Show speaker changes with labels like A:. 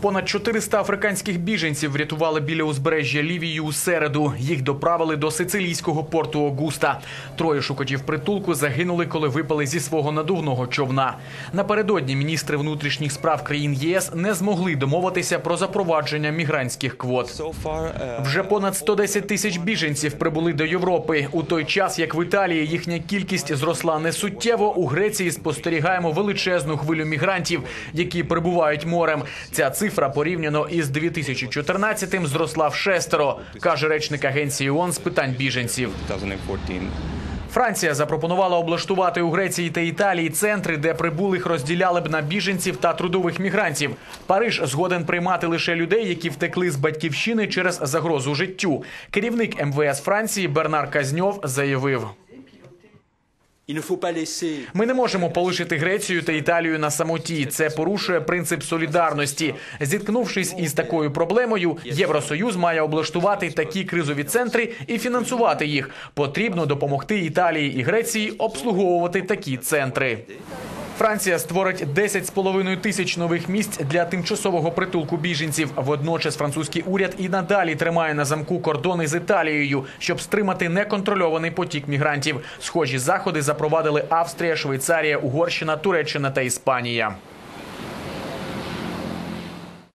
A: Понад 400 африканських біженців врятували біля узбережжя Лівії у середу. Їх доправили до сицилійського порту Огуста. Троє шукачів притулку загинули, коли випали зі свого надувного човна. Напередодні міністри внутрішніх справ країн ЄС не змогли домовитися про запровадження мігрантських квот.
B: Uh,
A: Вже понад 110 тисяч біженців прибули до Європи. У той час, як в Італії їхня кількість зросла несуттєво, у Греції спостерігаємо величезну хвилю мігрантів, які прибувають морем. Ця цифра порівняно із 2014-м зросла в шестеро, каже речник агенції ООН з питань біженців.
B: 2014.
A: Франція запропонувала облаштувати у Греції та Італії центри, де прибулих розділяли б на біженців та трудових мігрантів. Париж згоден приймати лише людей, які втекли з батьківщини через загрозу життю. Керівник МВС Франції Бернар Казньов заявив. Ми не можемо полишити Грецію та Італію на самоті. Це порушує принцип солідарності. Зіткнувшись із такою проблемою, Євросоюз має облаштувати такі кризові центри і фінансувати їх. Потрібно допомогти Італії і Греції обслуговувати такі центри. Франція створить 10,5 тисяч нових місць для тимчасового притулку біженців. Водночас французький уряд і надалі тримає на замку кордони з Італією, щоб стримати неконтрольований потік мігрантів. Схожі заходи запровадили Австрія, Швейцарія, Угорщина, Туреччина та Іспанія.